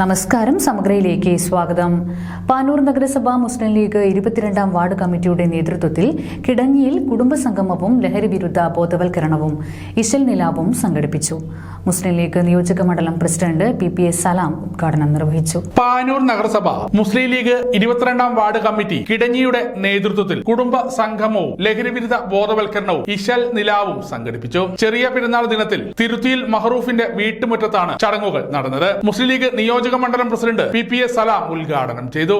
നമസ്കാരം. സമഗ്രയിലേക്ക് സ്വാഗതം. പാനൂർ നഗരസഭ മുസ്ലിം ലീഗ് ഇരുപത്തിരണ്ടാം വാർഡ് കമ്മിറ്റിയുടെ നേതൃത്വത്തിൽ കിടങ്ങിയിൽ കുടുംബസംഗമവും ലഹരി വിരുദ്ധ ബോധവൽക്കരണവും ഇശൽ നിലാവും സംഘടിപ്പിച്ചു. മുസ്ലിം ലീഗ് നിയോജക മണ്ഡലം president P P S Salam ഉദ്ഘാടനം നിർവഹിച്ചു. പാനൂർ നഗരസഭ മുസ്ലിം ലീഗ് ഇരുപത്തിരണ്ടാം വാർഡ് കമ്മിറ്റി കിടങ്ങിയുടെ നേതൃത്വത്തിൽ കുടുംബ സംഗമവും ലഹരിവിരുദ്ധ ബോധവൽക്കരണവും ഇശൽ നിലാവും സംഘടിപ്പിച്ചു. ചെറിയ പെരുന്നാൾ ദിനത്തിൽ തിരുത്തിയിൽ മഹറൂഫിന്റെ വീട്ടുമുറ്റത്താണ് ചടങ്ങുകൾ നടന്നത്. മുസ്ലിം ലീഗ് നിയോജക മണ്ഡലം president P P S Salam ഉദ്ഘാടനം ചെയ്തു.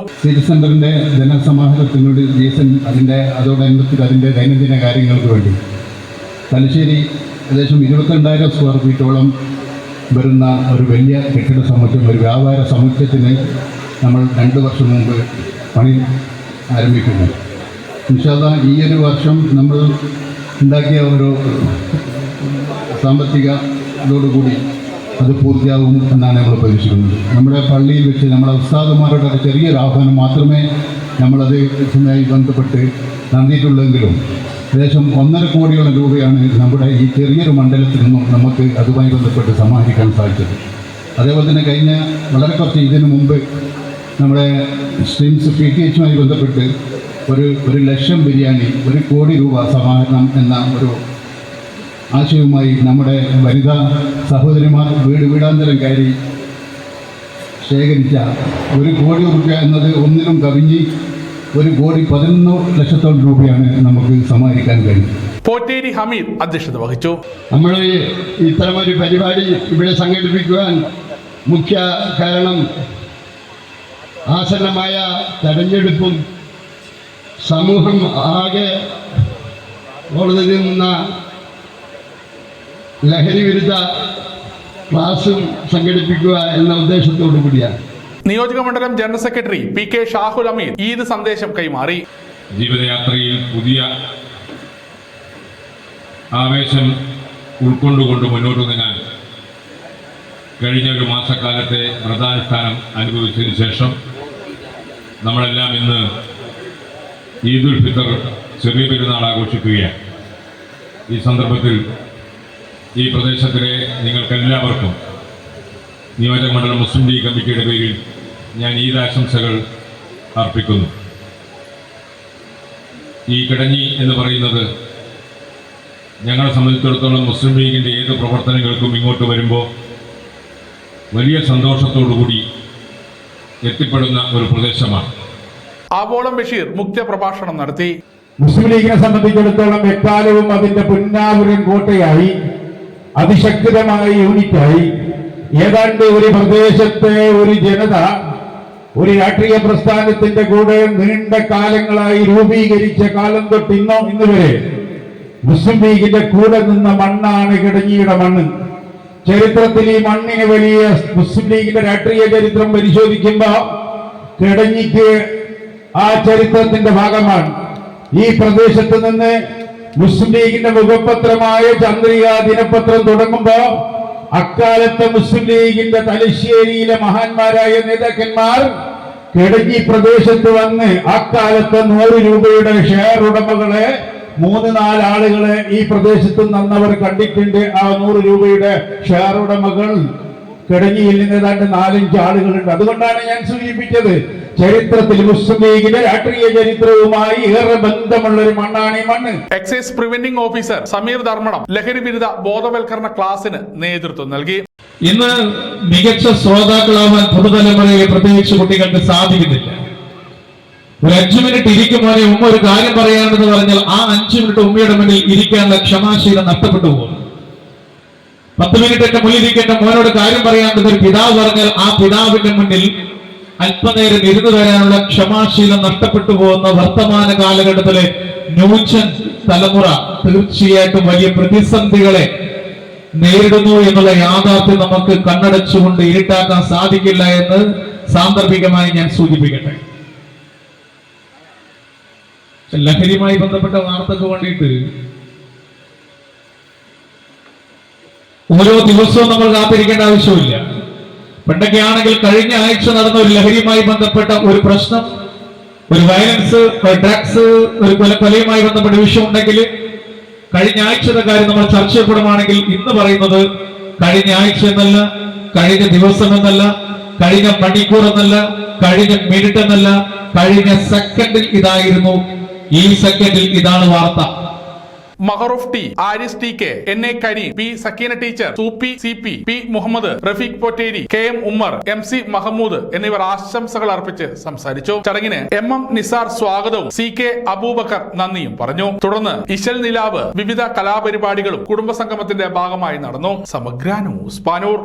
ദൈനംദിന കാര്യങ്ങൾക്ക് വേണ്ടി. തലശ്ശേരി ഏകദേശം ഇരുപത്തിരണ്ടായിരം സ്ക്വയർ ഫീറ്റോളം വരുന്ന ഒരു വലിയ കെട്ടിട സമുച്ചയം ഒരു വ്യാപാര സമുച്ചയത്തിന് നമ്മൾ രണ്ട് വർഷം മുമ്പ് പണി ആരംഭിക്കുന്നു. നിഷാദ ഈ ഒരു വർഷം നമ്മൾ ഉണ്ടാക്കിയ ഒരു സാമ്പത്തിക ഇതോടുകൂടി അത് പൂർത്തിയാകും എന്നാണ് നമ്മൾ പ്രതീക്ഷിക്കുന്നത്. നമ്മുടെ പള്ളിയിൽ വെച്ച് നമ്മുടെ ഉസ്താദുമാരുടെ ചെറിയൊരു ആഹ്വാനം മാത്രമേ നമ്മളത് ഇതുമായി ബന്ധപ്പെട്ട് നന്ദിയിട്ടുള്ളെങ്കിലും ഏകദേശം ഒന്നര കോടിയോളം രൂപയാണ് നമ്മുടെ ഈ ചെറിയൊരു മണ്ഡലത്തിൽ നിന്നും നമുക്ക് അതുമായി ബന്ധപ്പെട്ട് സമാഹരിക്കാൻ സാധിച്ചത്. അതേപോലെ തന്നെ കഴിഞ്ഞ വളരെ കുറച്ച് ഇതിനു മുമ്പ് നമ്മുടെ സ്ട്രീംസ് പി ടി എച്ചുമായി ബന്ധപ്പെട്ട് ഒരു ഒരു ലക്ഷം ബിരിയാണി ഒരു കോടി രൂപ സമാഹരണം എന്ന ഒരു ആശയവുമായി നമ്മുടെ വനിതാ സഹോദരിമാർ വീട് വീടാന്തരം കയറി ശേഖരിച്ച ഒരു കോടി രൂപ എന്നത് ഒന്നിനും കവിഞ്ഞ് ഒരു കോടി പതിനൊന്ന് ലക്ഷത്തോളം രൂപയാണ് നമുക്ക് സമാഹരിക്കാൻ കഴിഞ്ഞത് പോറ്റേരി ഹമീദ് അധ്യക്ഷത വഹിച്ചു. നമ്മൾ ഇത്തരമൊരു പരിപാടി ഇവിടെ സംഘടിപ്പിക്കുവാൻ മുഖ്യ കാരണം ആസന്നമായ തെരഞ്ഞെടുപ്പും സമൂഹം ആകെ നിന്ന ലഹരി വിരുദ്ധ ക്ലാസും സംഘടിപ്പിക്കുക എന്ന ഉദ്ദേശത്തോടു കൂടിയാണ്. നിയോജക മണ്ഡലം general secretary P K Shahul Ameer Eid സന്ദേശം കൈമാറി. ജീവിതയാത്രയിൽ പുതിയ ആവേശം ഉൾക്കൊണ്ടുകൊണ്ട് മുന്നോട്ട് നീങ്ങാൻ കഴിഞ്ഞ ഒരു മാസക്കാലത്തെ വ്രതാനുഷ്ഠാനം അനുഭവിച്ചതിന് ശേഷം നമ്മളെല്ലാം ഇന്ന് ഈദുൽ ഫിത്തർ ചെറിയ പെരുന്നാൾ ആഘോഷിക്കുകയാണ്. ഈ സന്ദർഭത്തിൽ ഈ പ്രദേശത്തിലെ നിങ്ങൾക്കെല്ലാവർക്കും നിയോജക മണ്ഡലം മുസ്ലിം ലീഗ് കമ്മിറ്റിയുടെ പേരിൽ ഞാൻ ഈ ആശംസകൾ അർപ്പിക്കുന്നു. ഈ കിടഞ്ഞി എന്ന് പറയുന്നത് ഞങ്ങളെ സംബന്ധിച്ചിടത്തോളം മുസ്ലിം ലീഗിന്റെ ഏത് പ്രവർത്തനങ്ങൾക്കും ഇങ്ങോട്ട് വരുമ്പോൾ വലിയ സന്തോഷത്തോടുകൂടി എത്തിപ്പെടുന്ന ഒരു പ്രദേശമാണ്. ആവോളം ബഷീർ മുഖ്യ പ്രഭാഷണം നടത്തി. മുസ്ലിം ലീഗിനെ സംബന്ധിച്ചിടത്തോളം എക്കാലവും അതിന്റെ പുന്നാപുരം കോട്ടയായി. അതിശക്തമായ യൂണിറ്റായി ഏതാണ്ട് ഒരു പ്രദേശത്തെ ഒരു ജനത ഒരു രാഷ്ട്രീയ പ്രസ്ഥാനത്തിന്റെ കൂടെ നീണ്ട കാലങ്ങളായി രൂപീകരിച്ച കാലം തൊട്ട് ഇന്നോ ഇന്ന് വരെ മുസ്ലിം ലീഗിന്റെ കൂടെ നിന്ന മണ്ണാണ് കിടങ്ങിയുടെ മണ്ണ്. ചരിത്രത്തിൽ ഈ മണ്ണിന് വലിയ മുസ്ലിം ലീഗിന്റെ രാഷ്ട്രീയ ചരിത്രം പരിശോധിക്കുമ്പോ കിടങ്ങിക്ക് ആ ചരിത്രത്തിന്റെ ഭാഗമാണ്. ഈ പ്രദേശത്ത് നിന്ന് മുസ്ലിം ലീഗിന്റെ മുഖപത്രമായ ചന്ദ്രിക ദിനപത്രം തുടങ്ങുമ്പോ അക്കാലത്തെ മുസ്ലിം ലീഗിന്റെ തലശ്ശേരിയിലെ മഹാന്മാരായ നേതാക്കന്മാർ കിടങ്ങി പ്രദേശത്ത് വന്ന് അക്കാലത്തെ നൂറ് രൂപയുടെ ഷെയർ ഉടമകളെ മൂന്ന് നാല് ആളുകളെ ഈ പ്രദേശത്ത് നന്നവർ കണ്ടിട്ടുണ്ട്. ആ നൂറ് രൂപയുടെ ഷെയർ ഉടമകൾ കിടങ്ങിയിൽ നിന്ന് ഏതാണ്ട് നാലഞ്ച് ആളുകളുണ്ട്. അതുകൊണ്ടാണ് ഞാൻ സൂചിപ്പിച്ചത്. ചരിത്രത്തിൽ മുസ്ലിം ലീഗിന്റെ രാഷ്ട്രീയ ചരിത്രവുമായി ഏറെ ബന്ധമുള്ള ഒരു മണ്ണാണ് ഈ മണ്ണ്. Excise preventing officer Sameer Dharmadam ലഹരി വിരുദ്ധ ബോധവൽക്കരണ ക്ലാസിന് നേതൃത്വം നൽകി. ഇന്ന് മികച്ച ശ്രോതാക്കളാവാൻ പുതുതലമുറയെ പ്രത്യേകിച്ച് കുട്ടികൾക്ക് സാധിക്കുന്നില്ല. ഒരു അഞ്ചു മിനിറ്റ് ഇരിക്കുമ്പോഴേ ഉമ്മ ഒരു കാര്യം പറയാനെന്ന് പറഞ്ഞാൽ ആ അഞ്ചു മിനിറ്റ് ഉമ്മയുടെ മുന്നിൽ ഇരിക്കാനുള്ള ക്ഷമാശീലം നഷ്ടപ്പെട്ടു പോകും പത്ത് മിനിറ്റ് എന്റെ മുന്നിൽ ഇരിക്കേണ്ട മോനോട് കാര്യം പറയാനുള്ളത് ഒരു പിതാവ് പറഞ്ഞാൽ ആ പിതാവിന്റെ മുന്നിൽ അല്പനേരം ഇരുന്ന് തരാനുള്ള ക്ഷമാശീലം നഷ്ടപ്പെട്ടു പോകുന്ന വർത്തമാന കാലഘട്ടത്തിലെ ന്യൂജൻ തലമുറ തീർച്ചയായിട്ടും വലിയ പ്രതിസന്ധികളെ നേരിടുന്നു എന്നുള്ള യാഥാർത്ഥ്യം നമുക്ക് കണ്ണടച്ചുകൊണ്ട് ഇരുട്ടാക്കാൻ സാധിക്കില്ല എന്ന് സാന്ദർഭികമായി ഞാൻ സൂചിപ്പിക്കട്ടെ. ലഹരിയുമായി ബന്ധപ്പെട്ട വാർത്തക്ക് വേണ്ടിയിട്ട് ഓരോ ദിവസവും നമ്മൾ കാത്തിരിക്കേണ്ട ആവശ്യമില്ല. പണ്ടൊക്കെ ആണെങ്കിൽ കഴിഞ്ഞ ആഴ്ച നടന്ന ഒരു ലഹരിയുമായി ബന്ധപ്പെട്ട ഒരു പ്രശ്നം ഒരു വയലൻസ് ഒരു ഡ്രഗ്സ് ഒരു കൊല കൊലയുമായി ബന്ധപ്പെട്ട വിഷയം ഉണ്ടെങ്കിൽ കഴിഞ്ഞ ആഴ്ചയുടെ കാര്യം നമ്മൾ ചർച്ച ചെയ്യപ്പെടുകയാണെങ്കിൽ ഇന്ന് പറയുന്നത് കഴിഞ്ഞ ആഴ്ച എന്നല്ല കഴിഞ്ഞ ദിവസം എന്നല്ല കഴിഞ്ഞ മണിക്കൂർ എന്നല്ല കഴിഞ്ഞ മിനിറ്റ് എന്നല്ല കഴിഞ്ഞ സെക്കൻഡിൽ ഇതായിരുന്നു. ഈ സെക്കൻഡിൽ ഇതാണ് വാർത്ത. Mahroof T Aris T K N A Kareem P Sakeena teacher Soopy C P P Muhammad Rafeeq Potteri K M Ummer M C Mahmood എന്നിവർ ആശംസകൾ അർപ്പിച്ച് സംസാരിച്ചു. ചടങ്ങിന് എം എം നിസാർ സ്വാഗതവും സി കെ അബൂബക്കർ നന്ദിയും പറഞ്ഞു. തുടർന്ന് ഇശൽ നിലാവ് വിവിധ കലാപരിപാടികളും കുടുംബസംഗമത്തിന്റെ ഭാഗമായി നടന്നു. സമഗ്ര ന്യൂസ് പാനൂർ.